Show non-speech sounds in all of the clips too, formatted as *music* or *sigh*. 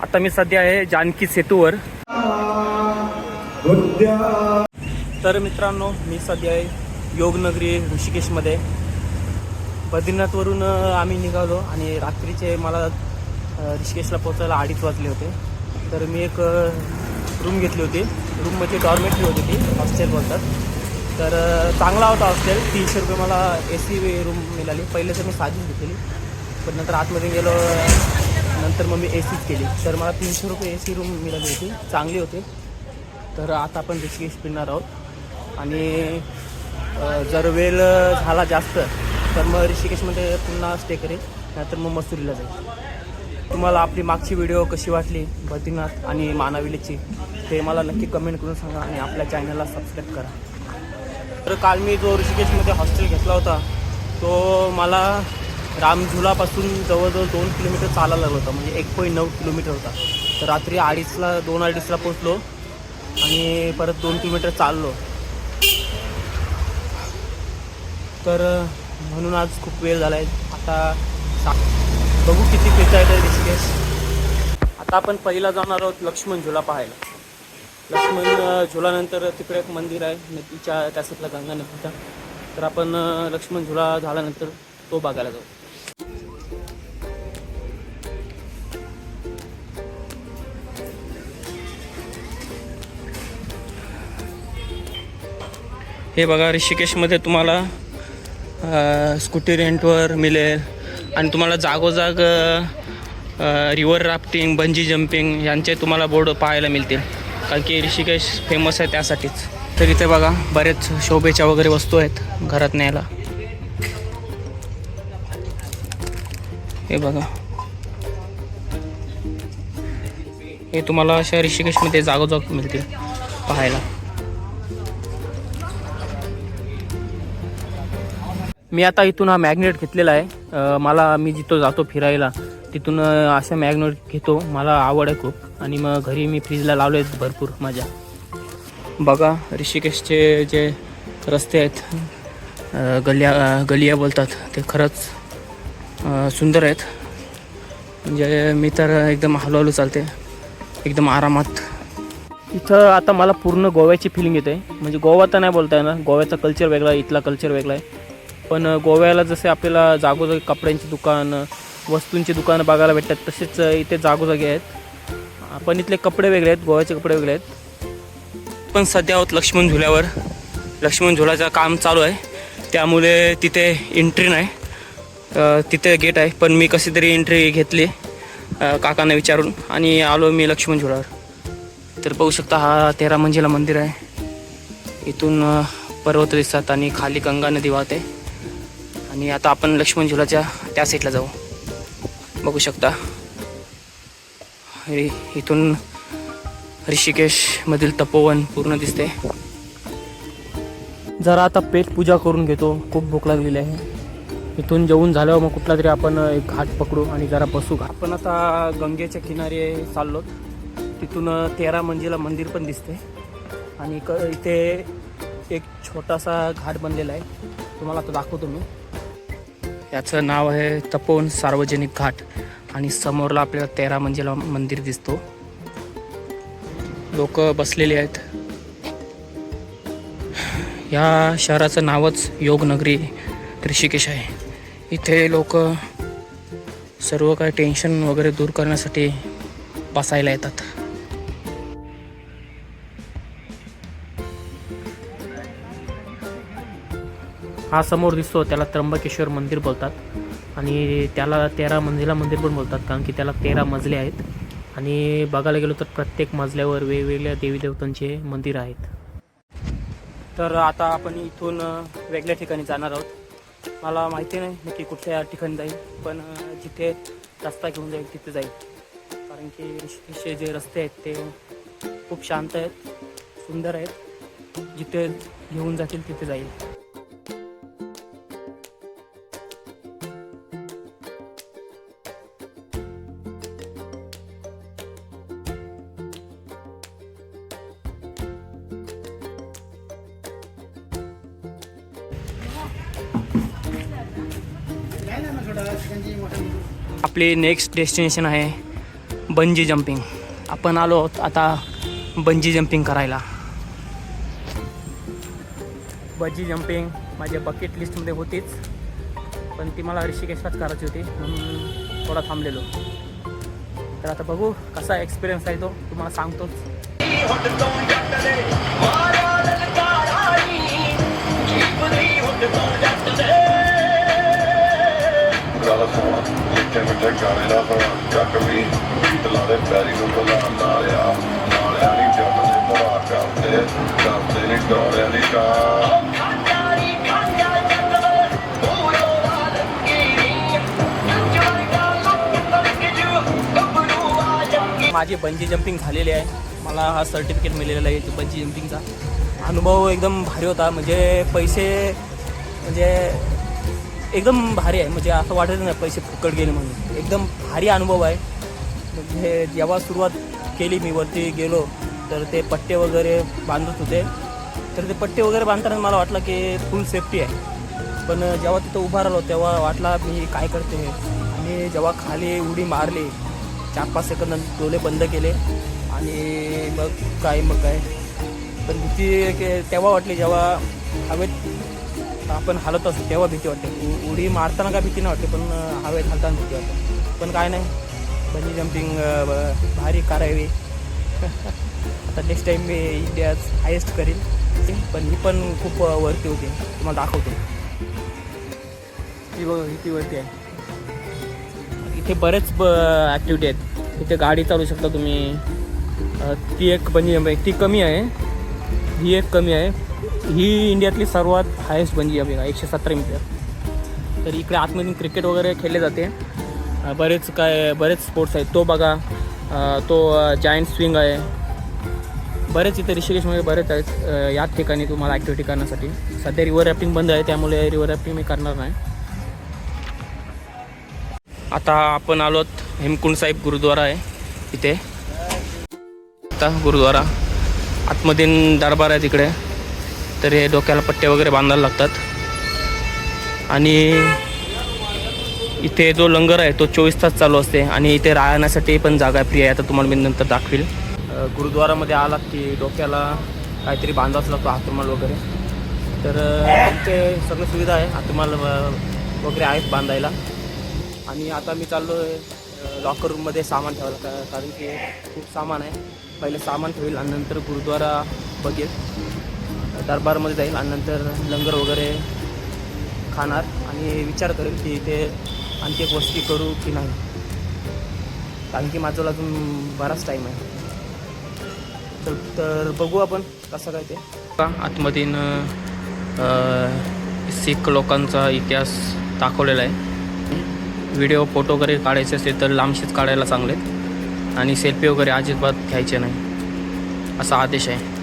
आता मी सध्या आहे जानकी सेतूवर. तर मित्रांनो मी सध्या आहे योगनगरी ऋषिकेशमध्ये. बद्रीनाथवरून आम्ही निघालो आणि रात्रीचे मला ऋषिकेशला पोचायला अडीच वाजले होते. तर मी एक रूम घेतली होती. रूम म्हणजे डॉर्मेटरी होती ती हॉस्टेल बोलतात. तर चांगला होता हॉस्टेल. तीनशे रुपये मला ए सी रूम मिळाली. पहिले तर मी साधीच घेतली पण नंतर आतमध्ये गेलो नंतर मग मी ए सीच केली. तर मला तीनशे रुपये ए सी रूम मिळाली होती. चांगली होती. तर आता आपण ऋषिकेश फिरणार आहोत. आणि जर वेळ झाला जास्त तर मग ऋषिकेशमध्ये पुन्हा स्टे करेल नाहीतर मग मसुरीला जाईल तुम्हाला आपली मागची व्हिडिओ कशी वाटली? बद्रीनाथ आणि मानाविलीची ते मला नक्की कमेंट करून सांगा आणि आपल्या चॅनलला सबस्क्राईब करा. तर काल मी जो ऋषिकेशमध्ये हॉस्टेल घेतला होता तो मला रामझुलापासून जवळजवळ दोन किलोमीटर चालायला लागलं होतं म्हणजे एक पॉईंट नऊ किलोमीटर होता. तर रात्री अडीचला दोन अडीचला पोचलो आणि परत दोन किलोमीटर चाललो. तर म्हणून आज खूप वेळ झाला आहे आता सा बघू किती फिरता येतं ऋषिकेश. आता आपण पहिला जाणार आहोत लक्ष्मण झुला पाहायला. लक्ष्मण झुलानंतर तिकडे एक मंदिर आहे नदीच्या त्या साईडला गंगा नदीचा. तर आपण लक्ष्मण झुला झाल्यानंतर तो बघायला जाऊ. हे बघा ऋषिकेशमध्ये तुम्हाला स्कूटी रेंटवर मिळेल. आणि तुम्हाला जागोजाग रिवर राफ्टिंग बंजी जम्पिंग यांचे तुम्हाला बोर्ड पाहायला मिळतील. कारण की ऋषिकेश फेमस आहे त्यासाठीच. तर इथे बघा बरेच शोभेच्या वगैरे वस्तू आहेत घरात न्यायला. हे बघा. हे तुम्हाला अशा ऋषिकेशमध्ये जागोजाग मिळतील पाहायला. मी आता इथून हा मॅग्नेट घेतलेला आहे. मला मी जिथं जातो फिरायला तिथून असं अशा मॅग्नेट घेतो. मला आवड आहे खूप. आणि मग घरी मी फ्रीजला लावले आहेत भरपूर माझ्या. बघा ऋषिकेशचे जे रस्ते आहेत गलिया गलिया बोलतात ते खरंच सुंदर आहेत. म्हणजे मी तर एकदम हळूहळू चालते. एकदम आरामात. इथं आता मला पूर्ण गोव्याची फिलिंग येते म्हणजे गोवा तर नाही बोलता येणार. गोव्याचा कल्चर वेगळा आहे इथला कल्चर वेगळा आहे. पण गोव्याला जसे आपल्याला जागोजागी कपड्यांची दुकान वस्तूंची दुकानं बघायला भेटतात तसेच इथे जागोजागी आहेत. पण इथले कपडे वेगळे आहेत गोव्याचे कपडे वेगळे आहेत. पण सध्या आहोत लक्ष्मण झुल्यावर. लक्ष्मण झुलाचं काम चालू आहे. त्यामुळे तिथे एंट्री नाही. तिथे गेट आहे पण मी कशी तरी एंट्री घेतली काकांना विचारून. आणि आलो मी लक्ष्मण झुलावर तर पाहू शकता हा तेरा मंजिला मंदिर आहे. इथून पर्वत दिसतात आणि खाली गंगा नदी वाहते. आणि आता आपण लक्ष्मण झुलाच्या त्या साईडला जाऊ. बघू शकता. हे इथून ऋषिकेशमधील तपोवन पूर्ण दिसते. जरा आता पेट पूजा करून घेतो. खूप भूक लागलेली आहे. इथून जेवून झाल्यावर मग कुठला तरी आपण एक घाट पकडू आणि जरा बसू घाट. आपण आता गंगेच्या किनारी चाललो तिथून तेरा मंजिला मंदिर पण दिसते. आणि इथे एक छोटासा घाट बनलेला आहे. तुम्हाला आता दाखवतो मी. याचं नाव आहे तपोवन सार्वजनिक घाट. आणि समोरला आपल्याला तेरा मंजिला मंदिर दिसतो. लोक बसलेले आहेत. या शहराचं नावच योगनगरी ऋषिकेश आहे. इथे लोक सर्व काही टेन्शन वगैरे दूर करण्यासाठी बसायला येतात. हा समोर दिसतो त्याला त्र्यंबकेश्वर मंदिर बोलतात. आणि त्याला तेरा मंजिला मंदिर पण बोलतात कारण की त्याला तेरा मजले आहेत. आणि बघायला गेलो तर प्रत्येक मजल्यावर वेगवेगळ्या देवी देवतांचे मंदिर आहेत. तर आता आपण इथून वेगळ्या ठिकाणी जाणार आहोत. मला माहिती नाही नक्की कुठल्या ठिकाणी जाईल पण जिथे रस्ता घेऊन जाईल तिथे जाईल. कारण की ऋषिकेशचे जे रस्ते आहेत ते खूप शांत आहेत सुंदर आहेत. जिथे घेऊन जातील तिथे जाईल. आपले नेक्स्ट डेस्टिनेशन आहे बंजी जम्पिंग आपण आलो आहोत आता बंजी जम्पिंग करायला. बंजी जम्पिंग माझ्या बकेट लिस्टमध्ये होतीच. पण ती मला ऋषिकेशलाच करायची होती म्हणून थोडा थांबलेलो. तर आता बघू कसा एक्सपिरियन्स आहे तो तुम्हाला सांगतोच. ਗਾਲਾ ਸੋਣਾ ਮਿੱਠੇ ਮਿੱਠੇ ਗਾਣੇ ਦਾ ਬਣਾ ਚੱਕ ਵੀ ਤਲਾ ਦੇ ਪੈਰੀ ਨੂੰ ਬੁਲਾ ਨਾਲਿਆ ਨਾਲਿਆ ਨਹੀਂ ਜੱਟ ਦੇ ਭਰਾ ਕਰਦੇ ਕਰਦੇ ਨਹੀਂ ਡੋਰਿਆਂ ਦੀ ਕਾਂ माझी बंजी जम्पिंग झालेली आहे मला हा सर्टिफिकेट मिळालेला आहे बंजी जम्पिंगचा अनुभव एकदम भारी होता म्हणजे पैसे म्हणजे एकदम भारी आहे. म्हणजे असं वाटत नाही पैसे फुकट गेले म्हणून. एकदम भारी अनुभव आहे. म्हणजे जेव्हा सुरुवात केली मी वरती गेलो तर ते पट्टे वगैरे बांधत होते. तर ते पट्टे वगैरे बांधताना मला वाटलं की फुल सेफ्टी आहे. पण जेव्हा तिथं उभा राहिलो तेव्हा वाटला मी काय करते हे. आणि जेव्हा खाली उडी मारली चार पाच सेकंद डोले बंद केले आणि मग काय मग काय. पण भीती के- तेव्हा वाटली जेव्हा हवेत आपण हालत असतो तेव्हा भीती वाटते. उडी मारताना काय भीती नाही वाटते पण हवेत हालताना भीती वाटते. पण काय नाही बंजी जम्पिंग भारी करावी *laughs* आता नेक्स्ट टाईम मी इंडियाच हायेस्ट करीन. पण ही पण खूप वरती होती. तुम्हाला दाखवतो. ही बघ ही वरती आहे. इथे बरेच ब ॲक्टिव्हिटी आहेत. इथे गाडी चालू शकता तुम्ही. ती एक बंजी आहे ती कमी आहे. ही एक कमी आहे. ही इंडियातली सर्वात हायेस्ट बंजी आहे बघा एकशे सतरा मीटर तर इकडे आतमधून क्रिकेट वगैरे खेळले जाते. बरेच काय बरेच स्पोर्ट्स आहेत. तो बघा तो जायंट स्विंग आहे. बरेच इथे ऋषिकेशमध्ये बरेच आहेत याच ठिकाणी तुम्हाला ॲक्टिव्हिटी करण्यासाठी. सध्या रिव्हर रॅफ्टिंग बंद आहे त्यामुळे रिव्हर रॅफ्टिंग मी करणार नाही. आता आपण आलो हेमकुंड साहेब गुरुद्वारा आहे इथे. आता गुरुद्वारा. आतमध्ये दरबार आहे तिकडे. तर हे डोक्याला पट्टे वगैरे बांधायला लागतात. आणि इथे जो लंगर आहे तो चोवीस तास चालू असते आणि इथे राहण्यासाठी पण जागा फ्री आहे. आता तुम्हाला मी नंतर दाखवील. गुरुद्वारामध्ये आलात की डोक्याला काहीतरी बांधावंच लागतो हातरुमाल वगैरे. तर अ, इथे सगळं सुविधा आहे. हातरुमाल वगैरे आहेत बांधायला. आणि आता मी चाललो आहे लॉकर रूममध्ये सामान ठेवायला. का कारण की खूप सामान आहे. पहिले सामान ठेवेल आणि नंतर गुरुद्वारा बघेल. दरबारमध्ये जाईल आणि नंतर लंगर वगैरे खाणार आणि विचार करेल की इथे आणखी एक वस्ती करू की नाही. कारण की माझं अजून बराच टाईम आहे. तर तर बघू आपण कसं काय ते. आतमधीन सिख लोकांचा इतिहास दाखवलेला आहे. व्हिडिओ फोटो वगैरे काढायचे असेल तर लांबशीच काढायला चांगलेत आणि सेल्फी वगैरे अजिबात घ्यायचे नाही. असा आदेश आहे.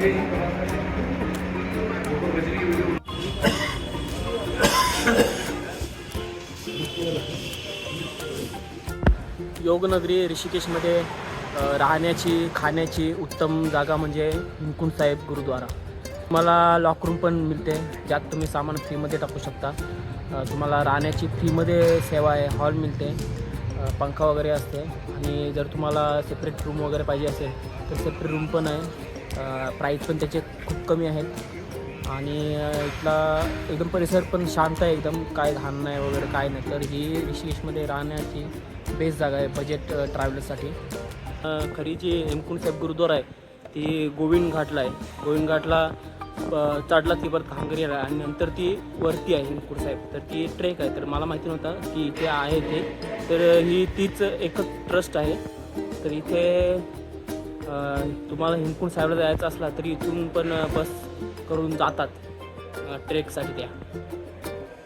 *coughs* योगनगरी ऋषिकेशमध्ये राहण्याची खाण्याची उत्तम जागा म्हणजे हिमकुंड साहेब गुरुद्वारा. तुम्हाला लॉकरूम पण मिळते ज्यात तुम्ही सामान फ्रीमध्ये टाकू शकता. तुम्हाला राहण्याची फ्रीमध्ये सेवा आहे हॉल मिळते. पंखा वगैरे असते. आणि जर तुम्हाला सेपरेट रूम वगैरे पाहिजे असेल तर सेपरेट रूम पण आहे. प्राईस पण त्याचे खूप कमी आहेत. आणि इथला एकदम परिसर पण शांत आहे एकदम काय घाण नाही वगैरे काय नाही. तर ही ऋषिकेशमध्ये राहण्याची बेस्ट जागा आहे बजेट ट्रॅव्हलर्ससाठी खरी जी हेमकुंड साहेब गुरुद्वारा आहे ती गोविंद घाटला आहे. गोविंद घाटला चाढला चढला ती परत घांगरी आहे आणि नंतर ती वरती आहे हेमकुंड साहेब. तर ती ट्रेक आहे. तर मला माहिती नव्हतं की इथे आहे ते. तर ही तीच एकच ट्रस्ट आहे. तर इथे तुम्हाला हिंकून साहेबला जायचं असला तरी इथून पण बस करून जातात. ट्रेकसाठी त्या.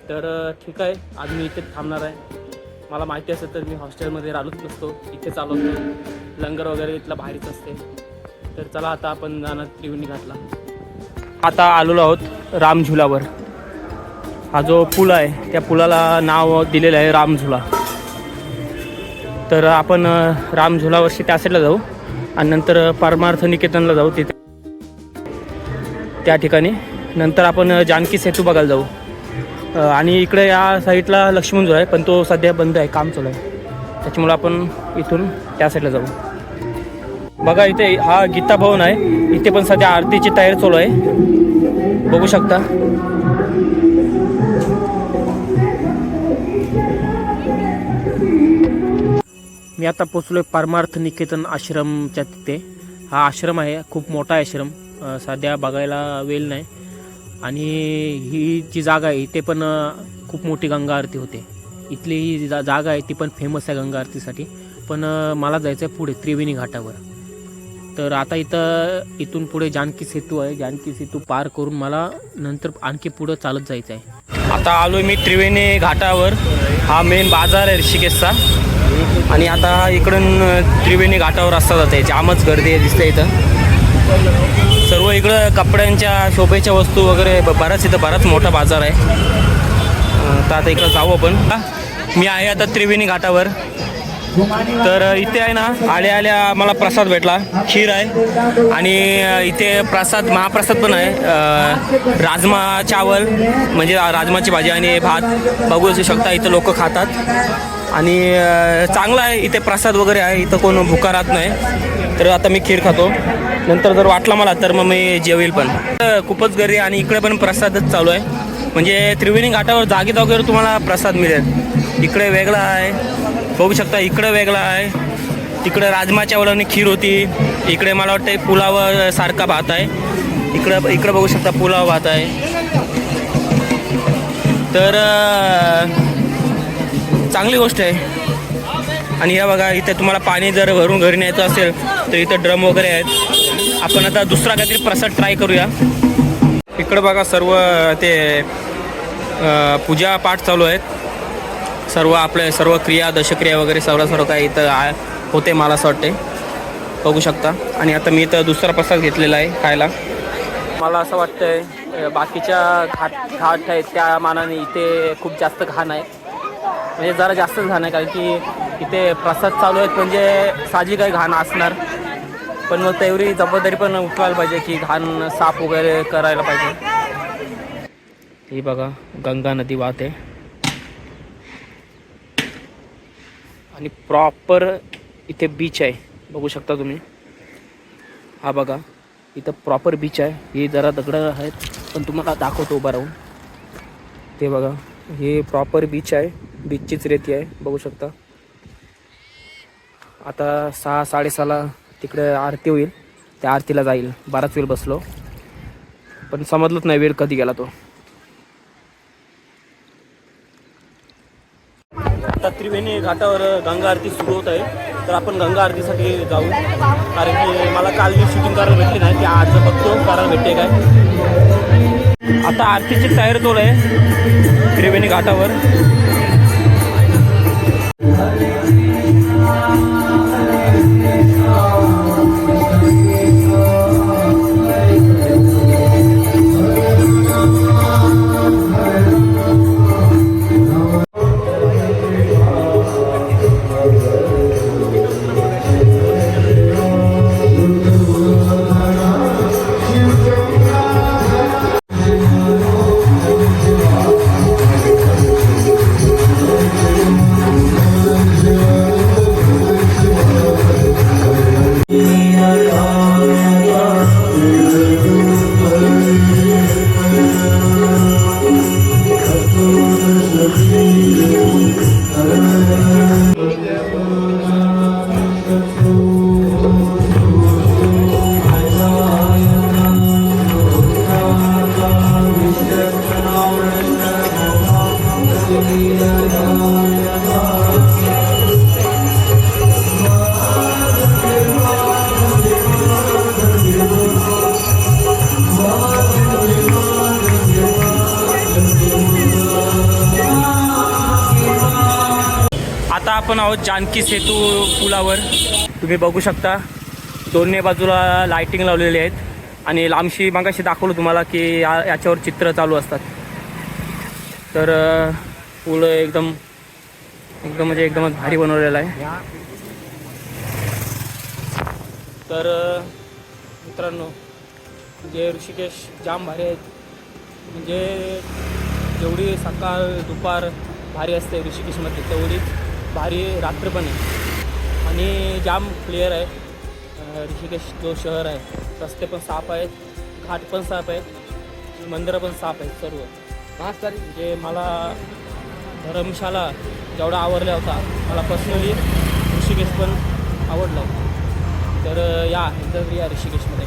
तर ठीक आहे. आज मी इथेच थांबणार आहे. मला माहिती असेल तर मी हॉस्टेलमध्ये राहलोच नसतो. इथेच आलो लंगर वगैरे इथला भारीच असते. तर चला आता आपण जाणार त्रिवेणी घातला आता आलेलो आहोत रामझुलावर. हा जो पूल आहे त्या पुलाला नाव दिलेलं आहे रामझुला. तर आपण रामझुलावरशी त्या साईडला जाऊ. आणि नंतर परमार्थ निकेतनला जाऊ तिथे. त्या ठिकाणी. नंतर आपण जानकी सेतू बघायला जाऊ. आणि इकडे या साईडला लक्ष्मण जो आहे पण तो सध्या बंद आहे काम चालू आहे. त्याच्यामुळे आपण इथून त्या साईडला जाऊ. बघा इथे हा गीता भवन आहे. इथे पण सध्या आरतीची तयारी चालू आहे. बघू शकता. मी आता पोचलो आहे परमार्थ निकेतन आश्रमच्या तिथे. हा आश्रम आहे खूप मोठा आहे आश्रम सध्या बघायला वेळ नाही. आणि ही जी जागा आहे इथे पण खूप मोठी गंगा आरती होते. इथली ही जा जागा आहे ती पण फेमस आहे गंगा आरतीसाठी. पण मला जायचं आहे पुढे त्रिवेणी घाटावर. तर आता इथं इथून पुढे जानकी सेतू आहे. जानकी सेतू पार करून मला नंतर आणखी पुढं चालत जायचं आहे आता आलो मी त्रिवेणी घाटावर. हा मेन बाजार आहे ऋषिकेशचा. आणि आता इकडून त्रिवेणी घाटावर रस्ता जाते जामच गर्दी आहे दिसते इथं. सर्व इकडं कपड्यांच्या शोभेच्या वस्तू वगैरे ब- बराच इथं बराच मोठा बाजार आहे. तर आता इकडं जाऊ आपण. मी आहे आता त्रिवेणी घाटावर. तर इथे आहे ना आल्या आल्या मला प्रसाद भेटला. खीर आहे. आणि इथे प्रसाद महाप्रसाद पण आहे. राजमा चावल म्हणजे राजमाची भाजी आणि भात. बघू शकता इथं लोक खातात. आणि चांगला चांगलं आहे. इथे प्रसाद वगैरे आहे. इथं कोण भुका राहत नाही. तर आता मी खीर खातो. नंतर जर वाटला मला तर मग मी जेवेल पण. खूपच गर्दी आहे आणि इकडे पण प्रसादच चालू आहे. म्हणजे त्रिवेणी घाटावर जागी जागेवर तुम्हाला प्रसाद मिळेल. इकडे वेगळा आहे. बघू शकता इकडं वेगळा आहे. तिकडं राजमा चावल खीर होती. इकडे मला वाटतं पुलाव सारखा भात आहे. इकडं इकडं बघू शकता पुलाव भात आहे. तर चांगली गोष्ट आहे. आणि या बघा इथे तुम्हाला पाणी जर भरून घरी न्यायचं असेल तर इथं ड्रम वगैरे आहेत. आपण आता दुसरा काहीतरी प्रसाद ट्राय करूया. इकडं बघा सर्व ते पूजा पाठ चालू आहेत. सर्व आपले सर्व क्रिया दशक्रिया वगैरे सर्व सर्व काही इथं होते मला असं वाटते बघू शकता. आणि आता मी इथं दुसरा प्रसाद घेतलेला आहे खायला. मला असं वाटतंय आहे बाकीच्या घाट घाट आहेत त्या मानाने इथे खूप जास्त घाण आहे. म्हणजे जरा जास्तच घाण आहे कारण की इथे प्रसाद चालू आहेत म्हणजे साजी काही घाण असणार. पण मग तेवढी जबाबदारी पण उठवायला पाहिजे की घाण साफ वगैरे करायला पाहिजे. ही बघा गंगा नदी वाहते. आणि प्रॉपर इथे बीच आहे. बघू शकता तुम्ही. हा बघा इथं प्रॉपर बीच आहे. हे जरा दगडं आहेत पण तुम्हाला दाखवतो उभा राहून. ते बघा हे प्रॉपर बीच आहे. बीचचीच रेती आहे बघू शकता. आता सहा साडेसहाला तिकडे आरती होईल. त्या आरतीला जाईल. बाराच वेळ बसलो. पण समजलंच नाही वेळ कधी गेला तो. आता त्रिवेणी घाटावर गंगा आरती सुरू होत आहे. तर आपण गंगा आरतीसाठी जाऊ. कारण की मला काल जी शूटिंग करायला भेटली नाही. ती आज बघतो. करायला भेटते काय? आता आरतीची तयारी चालू आहे. त्रिवेणी घाटावर. आहोत जानकी सेतू पुलावर. तुम्ही बघू शकता दोन्ही बाजूला लाइटिंग लावलेली आहेत. आणि लांबशी मागाशी दाखवलं तुम्हाला की या याच्यावर चित्र चालू असतात. तर अ, पूल एकदम एकदम म्हणजे एकदमच भारी बनवलेला आहे. तर मित्रांनो जे ऋषिकेश जाम भारी आहेत. म्हणजे जेवढी सकाळ दुपार भारी असते ऋषिकेशमध्ये तेवढीच भारी रात्र पण आहे. आणि जाम क्लिअर आहे. ऋषिकेश जो शहर आहे रस्ते पण साफ आहेत घाट पण साफ आहेत मंदिरं पण साफ आहेत सर्व. म्हणजे मला धर्मशाला जेवढा आवडला होता मला पर्सनली ऋषिकेश पण आवडला तर या एकदा या ऋषिकेशमध्ये.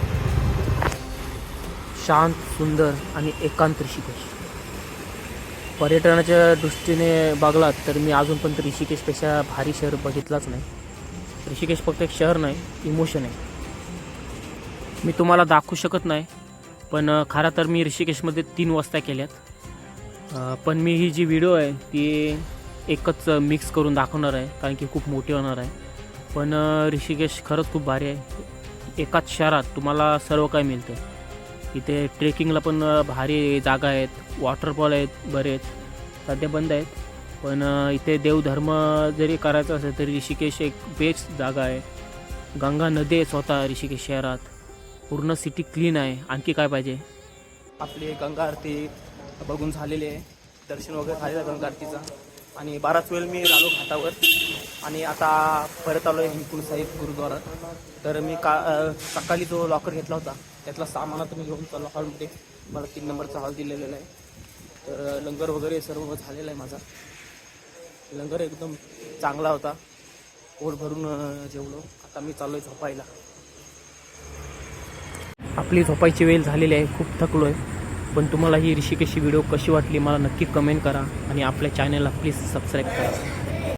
शांत सुंदर आणि एकांत ऋषिकेश. पर्यटनाच्या दृष्टीने बघलात तर मी अजून पण ऋषिकेशपेक्षा भारी शहर बघितलाच नाही. ऋषिकेश फक्त एक शहर नाही इमोशन आहे. मी तुम्हाला दाखवू शकत नाही पण खरं तर मी ऋषिकेशमध्ये तीन वाजता केल्यात. पण मी ही जी व्हिडिओ आहे ती एकच मिक्स करून दाखवणार आहे कारण की खूप मोठी होणार आहे. पण ऋषिकेश खरंच खूप भारी आहे. एकाच शहरात तुम्हाला सर्व काही मिळतं इथे ट्रेकिंगला पण भारी जागा आहेत वॉटरफॉल आहेत बरेच सध्या बंद आहेत. पण इथे देवधर्म जरी करायचा असेल तरी ऋषिकेश एक बेस्ट जागा आहे. गंगा नदी आहे स्वतः ऋषिकेश शहरात. पूर्ण सिटी क्लीन आहे. आणखी काय पाहिजे? आपली गंगा आरती बघून झालेली आहे. दर्शन वगैरे झालेलं गंगा आरतीचं. आणि बराच वेळ मी राहिलो घाटावर. आणि आता परत आलो आहे हिमकुंड साहेब गुरुद्वारा तर मी का सकाळी जो लॉकर घेतला होता त्यातला सामानात मी घेऊन चाललो हॉलमध्ये. मला तीन नंबरचा हॉल दिलेला आहे. तर लंगर वगैरे सर्व झालेला आहे माझा. लंगर एकदम चांगला होता. पोट भरून जेवलो. आता मी चाललो आहे झोपायला. आपली झोपायची वेळ झालेली आहे. खूप थकलो आहे पण तुम्हाला ही ऋषिकेशी व्हिडिओ कशी वाटली मला नक्की कमेंट करा आणि आपल्या चॅनलला प्लीज सबस्क्राईब करा.